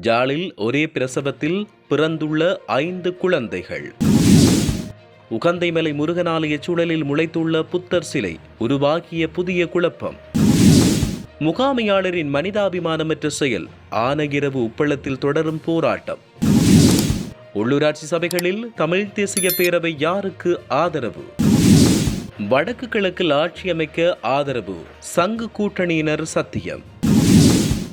ஜாலில் ஒரே பிரசவத்தில் பிறந்துள்ள ஐந்து குழந்தைகள். உகந்தைமலை முருகனாலய சூழலில் முளைத்துள்ள புத்தர் சிலை உருவாகிய புதிய குழப்பம். முகாமையாளரின் மனிதாபிமானமற்ற செயல் ஆனையிரவு உப்பளத்தில் தொடரும் போராட்டம். உள்ளூராட்சி சபைகளில் தமிழ் தேசிய பேரவை யாருக்கு ஆதரவு? வடக்கு கிழக்கில் ஆட்சி அமைக்க ஆதரவு சங்கு கூட்டணியினர் சத்தியம்.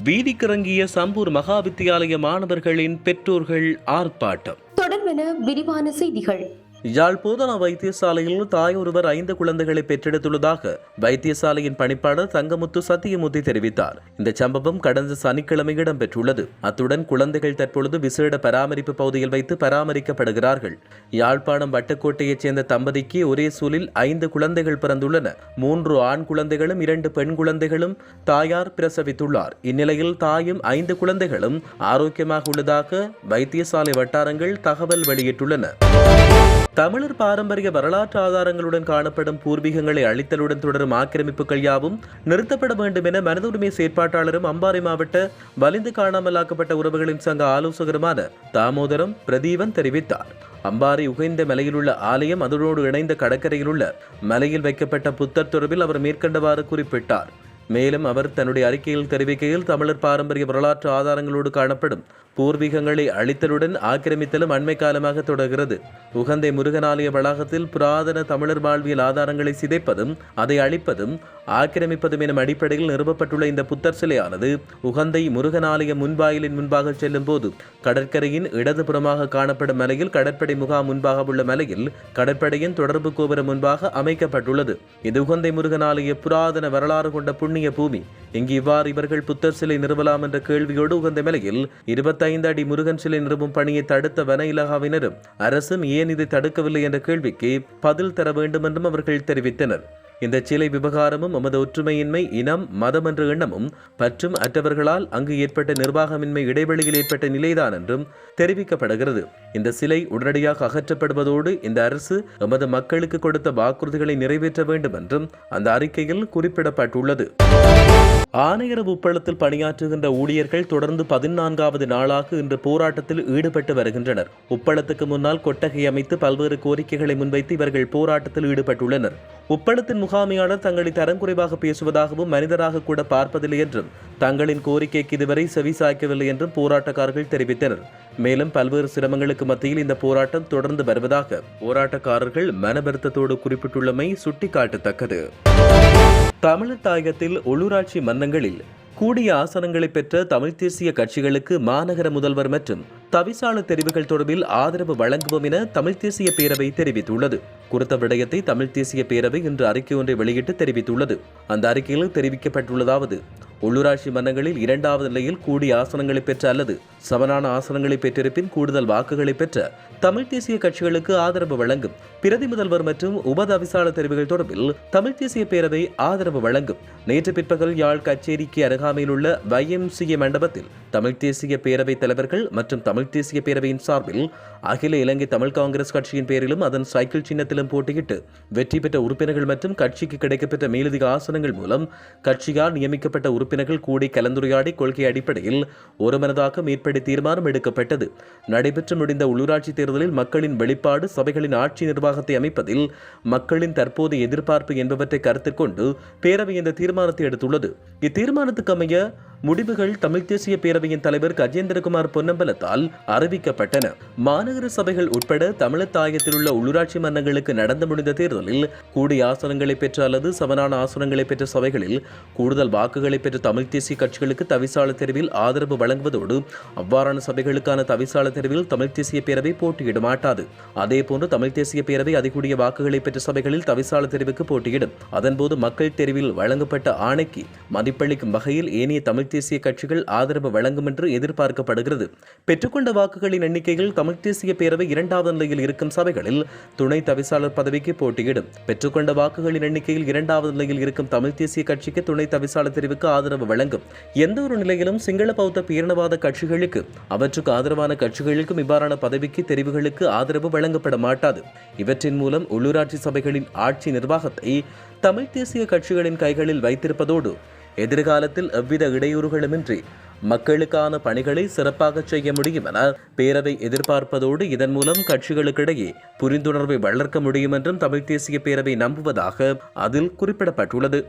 வீதிக்கிறங்கிய சம்பூர் மகா வித்தியாலய மாணவர்களின் பெற்றோர்கள் ஆர்ப்பாட்டம். தொடர்பென விரிவான செய்திகள். யாழ் போதனா வைத்தியசாலையில் தாய் ஒருவர் ஐந்து குழந்தைகளை பெற்றெடுத்துள்ளதாக வைத்தியசாலையின் பணிப்பாளர் தங்கமுத்து சத்தியமூர்த்தி தெரிவித்தார். இந்த சம்பவம் கடந்த சனிக்கிழமை இடம்பெற்றுள்ளது. அத்துடன் குழந்தைகள் தற்பொழுது விசேட பராமரிப்பு பகுதியில் வைத்து பராமரிக்கப்படுகிறார்கள். யாழ்ப்பாணம் வட்டக்கோட்டையைச் சேர்ந்த தம்பதிக்கு ஒரே சூழில் ஐந்து குழந்தைகள் பிறந்துள்ளன. மூன்று ஆண் குழந்தைகளும் இரண்டு பெண் குழந்தைகளும் தாயார் பிரசவித்துள்ளார். இந்நிலையில் தாயும் ஐந்து குழந்தைகளும் ஆரோக்கியமாக உள்ளதாக வைத்தியசாலை வட்டாரங்கள் தகவல் வெளியிட்டுள்ளன. தமிழர் பாரம்பரிய வரலாற்று ஆதாரங்களுடன் காணப்படும் பூர்வீகங்களை அழித்தலுடன் தொடரும் ஆக்கிரமிப்புகள் யாவும் நிறுத்தப்பட வேண்டும் என மனித உரிமை செயற்பாட்டாளரும் அம்பாறை மாவட்ட வலிந்து காணாமலாக்கப்பட்ட உறவுகளின் சங்க ஆலோசகருமான தாமோதரம் பிரதீபன் தெரிவித்தார். அம்பாறை உகைந்த மலையிலுள்ள ஆலயம் அதனோடு இணைந்த கடற்கரையில் உள்ள மலையில் வைக்கப்பட்ட புத்தர் தொடர்பில் அவர் மேற்கண்டவாறு குறிப்பிட்டார். மேலும் அவர் தன்னுடைய அறிக்கையில் தெரிவிக்கையில் தமிழர் பாரம்பரிய வரலாற்று ஆதாரங்களோடு காணப்படும் பூர்வீகங்களை அழித்தலுடன் ஆக்கிரமித்தலும் அண்மை காலமாக தொடர்கிறது. உகந்தை முருகனாலய வளாகத்தில் புராதன தமிழர் வாழ்வியல் ஆதாரங்களை சிதைப்பதும் அதை அழிப்பதும் ஆக்கிரமிப்பதும் எனும் அடிப்படையில் நிறுவப்பட்டுள்ள இந்த புத்தர் சிலையானது உகந்தை முருகனாலய முன்வாயிலின் முன்பாக செல்லும் போது கடற்கரையின் இடதுபுறமாக காணப்படும் மலையில் கடற்படை முகாம் முன்பாக உள்ள மலையில் கடற்படையின் தொடர்பு கோபுரம் முன்பாக அமைக்கப்பட்டுள்ளது. இது உகந்தை முருகனாலய புராதன வரலாறு கொண்ட புண்ணிய பூமி. இங்கு இவ்வாறு இவர்கள் புத்தர் சிலை நிறுவலாம் என்ற கேள்வியோடு உகந்த மலையில் இருபத்தி இருபத்தைந்து அடி முருகன் சிலை நிறுவும் பணியை தடுத்த வன இலாகாவினரும் அரசும் ஏன் இதை தடுக்கவில்லை? என்ற கேள்விக்கு பதில் தர வேண்டும் என்றும் அவர்கள் தெரிவித்தனர். இந்த சிலை விவகாரமும் நமது ஒற்றுமையின்மை இனம் மதம் என்ற எண்ணமும் பற்றும் அற்றவர்களால் அங்கு ஏற்பட்ட நிர்வாகமின்மை இடைவெளியில் ஏற்பட்ட நிலைதான் என்றும் தெரிவிக்கப்படுகிறது. இந்த சிலை உடனடியாக அகற்றப்படுவதோடு இந்த அரசு எமது மக்களுக்கு கொடுத்த வாக்குறுதிகளை நிறைவேற்ற வேண்டும் என்றும் அந்த அறிக்கையில் குறிப்பிடப்பட்டுள்ளது. ஆணையரவு உப்பளத்தில் பணியாற்றுகின்ற ஊழியர்கள் தொடர்ந்து பதினான்காவது நாளாக இன்று போராட்டத்தில் ஈடுபட்டு வருகின்றனர். உப்பளத்துக்கு முன்னால் கொட்டகை அமைத்து பல்வேறு கோரிக்கைகளை முன்வைத்து இவர்கள் போராட்டத்தில் ஈடுபட்டுள்ளனர். உப்பளத்தின் முகாமையாளர் தங்களை தரம் குறைவாக பேசுவதாகவும் மனிதராக கூட பார்ப்பதில்லை என்றும் தங்களின் கோரிக்கைக்கு இதுவரை செவிசாய்க்கவில்லை என்றும் போராட்டக்காரர்கள் தெரிவித்தனர். மேலும் பல்வேறு சிரமங்களுக்கு மத்தியில் இந்த போராட்டம் தொடர்ந்து வருவதாக போராட்டக்காரர்கள் மனவருத்தத்தோடு குறிப்பிட்டுள்ளமை சுட்டிக்காட்டத்தக்கது. தமிழர் தாயகத்தில் உள்ளூராட்சி மன்னங்களில் கூடிய ஆசனங்களை பெற்ற தமிழ் தேசிய கட்சிகளுக்கு மாநகர முதல்வர் மற்றும் தவிசாள தெரிவுகள் தொடர்பில் ஆதரவு வழங்குவோம் என தமிழ் தேசிய பேரவை தெரிவித்துள்ளது. குறித்த விடயத்தை தமிழ் தேசிய பேரவை இன்று அறிக்கை ஒன்றை வெளியிட்டு தெரிவித்துள்ளது. அந்த அறிக்கையில் தெரிவிக்கப்பட்டுள்ளதாவது உள்ளூராட்சி மன்றங்களில் இரண்டாவது நிலையில் கூடிய ஆசனங்களை பெற்ற அல்லது சமனான ஆசனங்களை பெற்றிருப்பின் கூடுதல் வாக்குகளை பெற்ற தமிழ் தேசிய கட்சிகளுக்கு ஆதரவு வழங்கும் பிரதி முதல்வர் மற்றும் உபதவிசாளர் தெரிவுகள் தொடர்பில் தமிழ் தேசிய பேரவை ஆதரவு வழங்கும். நேற்று பிற்பகல் யாழ் கச்சேரிக்கு அருகாமையில் உள்ள வைஎம்சிஏ மண்டபத்தில் தமிழ் தேசிய பேரவைத் தலைவர்கள் மற்றும் தமிழ் தேசிய பேரவையின் சார்பில் அகில இலங்கை தமிழ் காங்கிரஸ் கட்சியின் பேரிலும் அதன் சைக்கிள் சின்னத்திலும் போட்டியிட்டு வெற்றி பெற்ற உறுப்பினர்கள் மற்றும் கட்சிக்கு கிடைக்கப்பெற்ற மேலதிக ஆசனங்கள் மூலம் கட்சியால் நியமிக்கப்பட்ட உறுப்பினர்கள் கூடி கலந்துரையாடி கொள்கை அடிப்படையில் ஒருமனதாக மேற்படி தீர்மானம் எடுக்கப்பட்டது. நடைபெற்று முடிந்த உள்ளூராட்சி தேர்தலில் மக்களின் வெளிப்பாடு சபைகளின் ஆட்சி நிர்வாகத்தை அமைப்பதில் மக்களின் தற்போதைய எதிர்பார்ப்பு என்பவற்றை கருத்தில் கொண்டு பேரவை இந்த தீர்மானத்தை எடுத்துள்ளது. இத்தீர்மானத்துக்கு அமைய முடிவுகள் தமிழ் தேசிய பேரவையின் தலைவர் கஜேந்திரகுமார் பொன்னம்பலத்தால் அறிவிக்கப்பட்டன. மாநகர சபைகள் உட்பட தமிழர் தாயத்தில் உள்ள உள்ளூராட்சி மன்றங்களுக்கு நடந்து முடிந்த தேர்தலில் கூடிய ஆசனங்களை பெற்ற அல்லது சமனான ஆசனங்களை பெற்ற சபைகளில் கூடுதல் வாக்குகளை பெற்ற தமிழ் தேசிய கட்சிகளுக்கு தவிசாளர் தெரிவில் ஆதரவு வழங்குவதோடு அவ்வாறான சபைகளுக்கான தவிசால தெரிவில் தமிழ் தேசிய பேரவை போட்டியிட மாட்டாது. அதேபோன்று தமிழ் தேசிய பேரவை அதிகூடிய வாக்குகளை பெற்ற சபைகளில் தவிசால தெரிவுக்கு போட்டியிடும். அதன்போது மக்கள் தெரிவில் வழங்கப்பட்ட ஆணைக்கு மதிப்பளிக்கும் வகையில் ஏனைய தமிழ் தேசிய கட்சிகள் ஆதரவு வழங்கும் என்று எதிர்பார்க்கப்படுகிறது. பெற்றுக்கொண்ட வாக்குகளின் எண்ணிக்கையில் தமிழ் தேசிய பேரவை இரண்டாவது நிலையில் இருக்கும் சபைகளில் துணை தவிசாளர் பதவிக்கு போட்டியிடும். பெற்றுக்கொண்ட வாக்குகளின் எண்ணிக்கையில் இரண்டாவது நிலையில் இருக்கும் தமிழ் தேசிய கட்சிக்கு துணை தவிசாளர் தெரிவுக்கு ஆதரவு வழங்கும். எந்த ஒரு நிலையிலும் சிங்கள பௌத்த பேரினவாத கட்சிகளுக்கு அவற்றுக்கு ஆதரவான கட்சிகளுக்கும் இவ்வாறான பதவிக்கு தெரிவுகளுக்கு ஆதரவு வழங்கப்பட மாட்டாது. இவற்றின் மூலம் உள்ளூராட்சி சபைகளின் ஆட்சி நிர்வாகத்தை தமிழ் தேசிய கட்சிகளின் கைகளில் வைத்திருப்பதோடு எதிர்காலத்தில் எவ்வித இடையூறுகளுமின்றி மக்களுக்கான பணிகளை சிறப்பாக செய்ய முடியும் என பேரவை எதிர்பார்ப்பதோடு இதன் மூலம் கட்சிகளுக்கிடையே புரிந்துணர்வை வளர்க்க முடியும் என்றும் தமிழ் தேசிய பேரவை நம்புவதாக அதில் குறிப்பிடப்பட்டுள்ளது.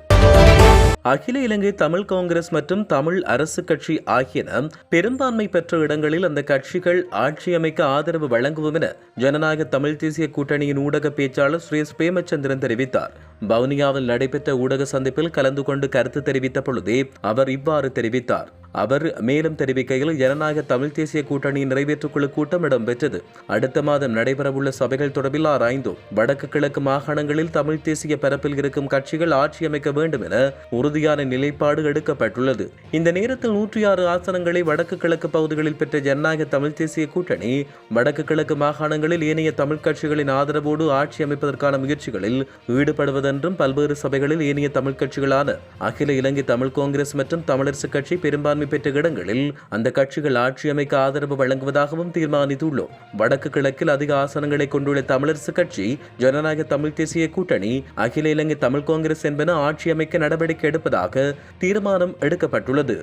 அகில இலங்கை தமிழ் காங்கிரஸ் மற்றும் தமிழ் அரசு கட்சி ஆகியன பெரும்பான்மை பெற்ற இடங்களில் அந்த கட்சிகள் ஆட்சி அமைக்க ஆதரவு வழங்குவோம் என ஜனநாயக தமிழ் தேசிய கூட்டணியின் ஊடக பேச்சாளர் சுரேஷ் பிரேமச்சந்திரன் தெரிவித்தார். வவுனியாவில் நடைபெற்ற ஊடக சந்திப்பில் கலந்து கொண்டு கருத்து தெரிவித்த பொழுதே அவர் இவ்வாறு தெரிவித்தார். அவர் மேலும் தெரிவிக்கையில் ஜனநாயக தமிழ் தேசிய கூட்டணியின் நிறைவேற்றுக்குழு கூட்டம் இடம்பெற்றது. அடுத்த மாதம் நடைபெறவுள்ள சபைகள் தொடர்பில் ஆராய்ந்தோம் வடக்கு கிழக்கு மாகாணங்களில் தமிழ் தேசிய பரப்பில் இருக்கும் கட்சிகள் ஆட்சி அமைக்க வேண்டும் என உறுதியான நிலைப்பாடு எடுக்கப்பட்டுள்ளது. இந்த நேரத்தில் நூற்றி ஆறு ஆசனங்களை வடக்கு கிழக்கு பகுதிகளில் பெற்ற ஜனநாயக தமிழ் தேசிய கூட்டணி வடக்கு கிழக்கு மாகாணங்களில் ஏனைய தமிழ் கட்சிகளின் ஆதரவோடு ஆட்சி அமைப்பதற்கான முயற்சிகளில் ஈடுபடுவதென்றும் பல்வேறு சபைகளில் ஏனைய தமிழ் கட்சிகளான அகில இலங்கை தமிழ் காங்கிரஸ் மற்றும் தமிழரசு கட்சி பெரும்பான்மை பெற்ற இடங்களில் அந்த கட்சிகள் ஆட்சி அமைக்க ஆதரவு வழங்குவதாகவும் தீர்மானித்துள்ளோம். வடக்கு கிழக்கில் அதிக ஆசனங்களை கொண்டுள்ள தமிழரசு கட்சி ஜனநாயக தமிழ் தேசிய கூட்டணி அகில இலங்கை தமிழ் காங்கிரஸ் என்பன ஆட்சி அமைக்க நடவடிக்கை எடுப்பதாக தீர்மானம் எடுக்கப்பட்டுள்ளது.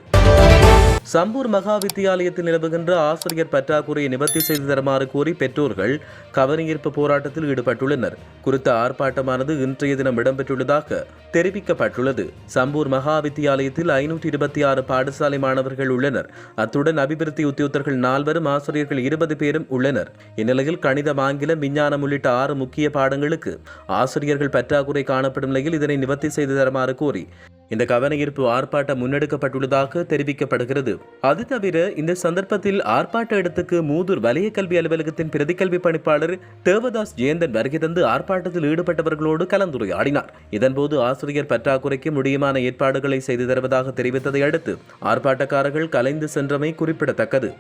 சம்பூர் மகா வித்தியாலயத்தில் நிலவுகின்ற ஆசிரியர் பற்றாக்குறையை நிவர்த்தி செய்து தருமாறு கோரி பெற்றோர்கள் கவனஈர்ப்பு போராட்டத்தில் ஈடுபட்டுள்ளனர். குறித்த ஆர்ப்பாட்டமானது இன்றைய தினம் இடம்பெற்றுள்ளதாக தெரிவிக்கப்பட்டுள்ளது. சம்பூர் மகா வித்தியாலயத்தில் ஐநூற்றி இருபத்தி ஆறு பாடசாலை மாணவர்கள் உள்ளனர். அத்துடன் அபிவிருத்தி உத்தியோகர்கள் நால்வரும் ஆசிரியர்கள் இருபது பேரும் உள்ளனர். இந்நிலையில் கணிதம் ஆங்கிலம் விஞ்ஞானம் உள்ளிட்ட ஆறு முக்கிய பாடங்களுக்கு ஆசிரியர்கள் பற்றாக்குறை காணப்படும் நிலையில் இதனை நிவர்த்தி செய்து தருமாறு கோரி இந்த கவனஈர்ப்பு ஆர்ப்பாட்டம் முன்னெடுக்கப்பட்டுள்ளதாக தெரிவிக்கப்படுகிறது. அது தவிர இந்த சந்தர்ப்பத்தில் ஆர்ப்பாட்ட இடத்துக்கு மூதூர் வலய கல்வி அலுவலகத்தின் பிரதிக்கல்வி பணிப்பாளர் தேவதாஸ் ஜெயந்தன் வருகை தந்து ஆர்ப்பாட்டத்தில் ஈடுபட்டவர்களோடு கலந்துரையாடினார். இதன்போது ஆசிரியர் பற்றாக்குறைக்கு முடியுமான ஏற்பாடுகளை செய்து தருவதாக தெரிவித்ததை அடுத்து ஆர்ப்பாட்டக்காரர்கள் கலைந்து சென்றமை குறிப்பிடத்தக்கது.